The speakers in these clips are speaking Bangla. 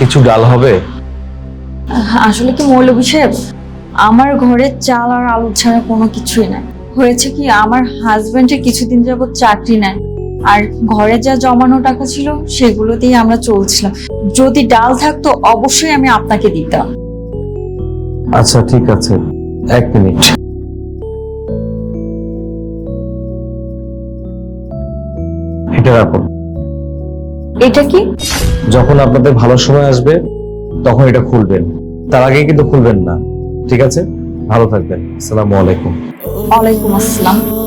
কিছু ডাল হবে? আসলে কি মৌলভী সাহেব আমার ঘরে চাল আর আলু ছাড়া কোনো কিছুই নাই। হয়েছে কি আমার হাজবেন্ডের কিছুদিন যাবত চাকরি নাই আর ঘরে যা জমানো টাকা ছিল সেগুলো দিয়ে আমরা চলছিলাম। যদি ডাল থাকতো অবশ্যই আমি আপনাকে দিতাম। আচ্ছা ঠিক আছে। এক মিনিট। এটা রাখুন। এটা কি? যখন আপনাদের ভালো সময় আসবে তখন এটা খুলবেন। তার আগে কিন্তু খুলবেন না। ঠিক আছে? ভালো থাকবেন। আসসালামু আলাইকুম। ওয়ালাইকুম আসসালাম।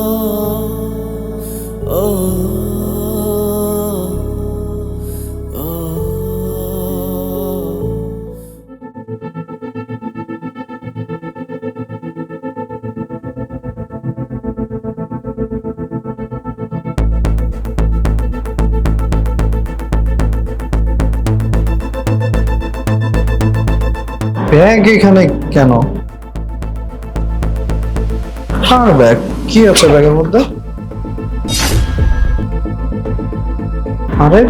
ব্যাগ এখানে কেন? হ্যাঁ ব্যাগ, কি আছে ব্যাগের মধ্যে? আরে,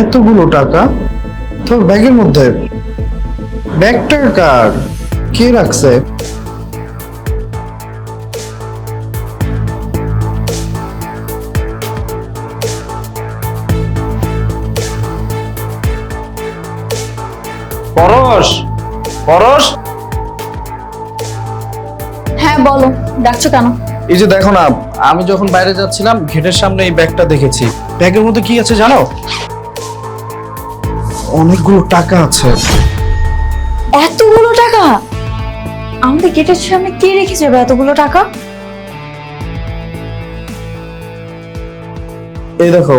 এতগুলো টাকা? তো ব্যাগের মধ্যে। ব্যাগটা কার? কে রাখছে? পরশ পরশ? হ্যাঁ বলো ডাকছো কেন? এই যে দেখো না আমি যখন বাইরে যাচ্ছিলাম গেটের সামনে এই ব্যাগটা দেখেছি। ব্যাগের মধ্যে কি আছে জানো? অনেকগুলো টাকা আছে। এতগুলো টাকা? আমাদের গেটের সামনে কে রেখে যাবে এতগুলো টাকা? এই দেখো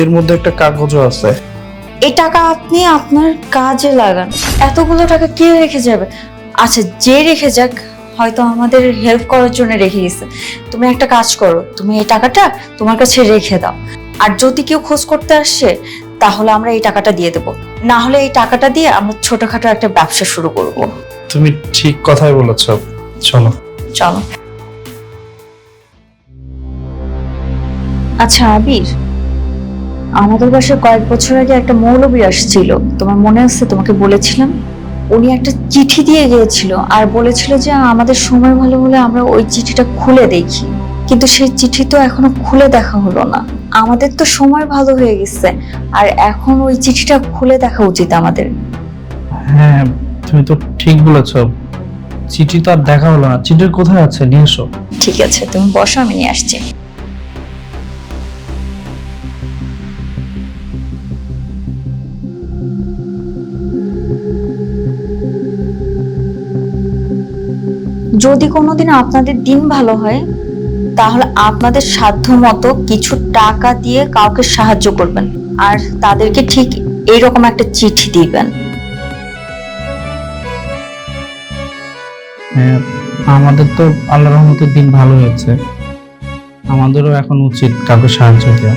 এর মধ্যে একটা কাগজও আছে। এই টাকা আপনি আপনার কাজে লাগান। এতগুলো টাকা কে রেখে যাবে? আচ্ছা যে রেখে যাক হয়তো আমাদের হেল্প করার জন্য রেখে গেছে। তুমি একটা কাজ করো তুমি এই টাকাটা তোমার কাছে রেখে দাও। আর যদি কেউ খোঁজ করতে আসছে তাহলে আমরা এই টাকাটা দিয়ে দেবো। না হলে এই টাকাটা দিয়ে আমরা ছোটখাটো একটা ব্যবসা শুরু করব। তুমি ঠিক কথাই বলেছ। চলো। চলো। আচ্ছা আবির। আমাদের বাসায় কয়েক বছর আগে একটা মৌলবী আসছিল। তোমার মনে আছে? তোমাকে বলেছিলাম। উনি একটা চিঠি দিয়ে গিয়েছিল আর বলেছিল যে আমাদের সময় ভালো হলে আমরা ওই চিঠিটা খুলে দেখি। কিন্তু সেই চিঠি তো এখনও খুলে দেখা হলো না। আমাদের তো সময় ভালো হয়ে গেছে আর এখন ওই চিঠিটা খুলে দেখা উচিত আমাদের। হ্যাঁ তুমি তো ঠিক বলেছ। চিঠি তো আর দেখা হলো না। চিঠির কোথায় আছে? নিয়ে এসো। ঠিক আছে তুমি বসো আমি নিয়ে আসছি। যদি কোনোদিন আপনাদের দিন ভালো হয়, তাহলে আপনাদের সাধ্য মতো কিছু টাকা দিয়ে কাউকে সাহায্য করবেন। আর তাদেরকে ঠিক এইরকম একটা চিঠি দিবেন। হ্যাঁ আমাদের তো আল্লাহ রহমতের দিন ভালো হয়েছে। আমাদেরও এখন উচিত কাউকে সাহায্য দেওয়া।